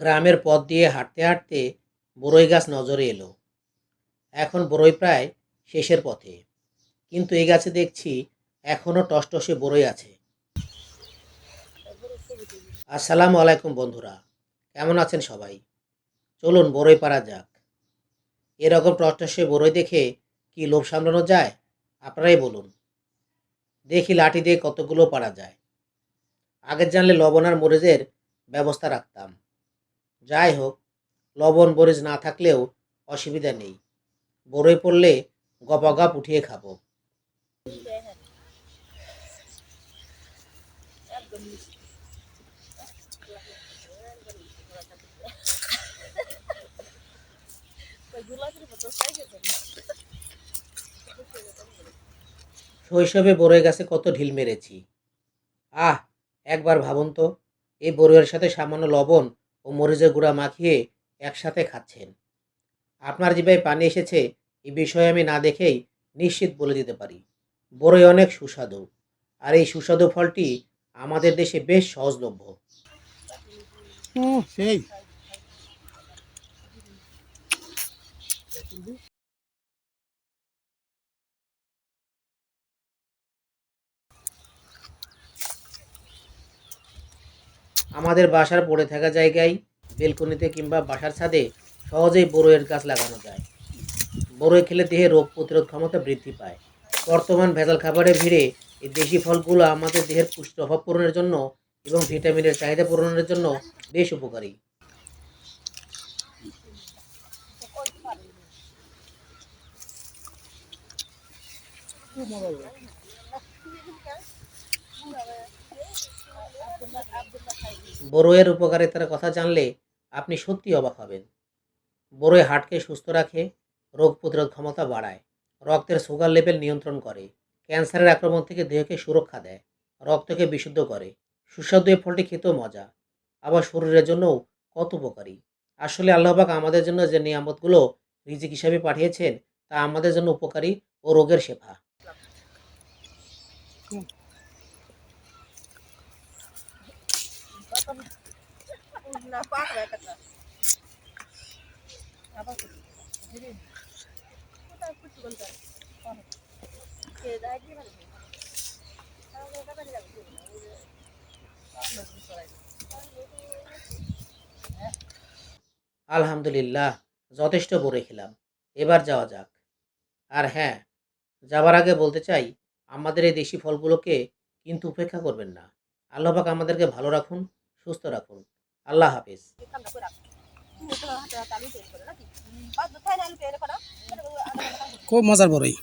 গ্রামের পথ দিয়ে হাঁটতে হাঁটতে বড়ই গাছ নজরে এলো। এখন বড়ই প্রায় শেষের পথে। কিন্তু এই গাছে দেখছি এখনও টসটসে বড়ই আছে। আসসালামু আলাইকুম বন্ধুরা, কেমন আছেন সবাই? চলুন বড়ই পারা যাক। এরকম টসটসে বড়ই দেখে কি লোভ সামলানো যায়, আপনারাই বলুন। দেখি লাঠি দিয়ে কতগুলো পারা যায়। আগের জানলে লবণ আর মরিচের ব্যবস্থা রাখতাম। যাই হোক, লবণ বরিজ না থাকলেও অসুবিধা নেই। বড়ই পড়লে গপাগপ উঠিয়ে খাব। শৈশবে বড়ই গাছে কত ঢিল মেরেছি। আহ, একবার ভাবুন তো, এই বড়ইয়ের সাথে সামান্য লবণ ও মরিচের গুঁড়া মাখিয়ে একসাথে খাচ্ছেন। আপনার জিভায় পানি এসেছে এই বিষয়ে আমি না দেখেই নিশ্চিত বলে দিতে পারি। বড়ই অনেক সুস্বাদু। আর এই সুস্বাদু ফলটি আমাদের দেশে বেশ সহজলভ্য। সেই। আমাদের বাসার পড়ে থাকা জায়গায়, বেলকনিতে কিংবা বাসার ছাদে সহজেই বড়ইয়ের গাছ লাগানো যায়। বড়ই খেলে দেহে রোগ প্রতিরোধ ক্ষমতা বৃদ্ধি পায়। বর্তমান ভেজাল খাবারের ভিড়ে এই দেশি ফলগুলো আমাদের দেহের পুষ্টি অভাব পূরণের জন্য এবং ভিটামিনের চাহিদা পূরণের জন্য বেশ উপকারী। বড়ইয়ের উপকারিতার কথা জানলে আপনি সত্যি অবাক হবেন। বড়ই হার্টকে সুস্থ রাখে, রোগ প্রতিরোধ ক্ষমতা বাড়ায়, রক্তের সুগার লেভেল নিয়ন্ত্রণ করে, ক্যান্সারের আক্রমণ থেকে দেহকে সুরক্ষা দেয়, রক্তকে বিশুদ্ধ করে, সুস্বাদু এই ফলটি খেতেও মজা। আবার শরীরের জন্যও কত উপকারী। আসলে আল্লাহবাক আমাদের জন্য যে নিয়ামতগুলো রিজিক হিসাবে পাঠিয়েছেন, তা আমাদের জন্য উপকারী ও রোগের শেফা। আলহামদুলিল্লাহ, যথেষ্ট বড়ে খেলাম। এবার যাওয়া যাক। আর হ্যাঁ যাবার আগে বলতে চাই, আমাদের এই দেশি ফলগুলোকে কিন্তু উপেক্ষা করবেন না। আল্লাহ পাক আমাদেরকে ভালো রাখুন সুস্থ রাখুন। আল্লাহ হাফিজ। খুব মজার বড়ই।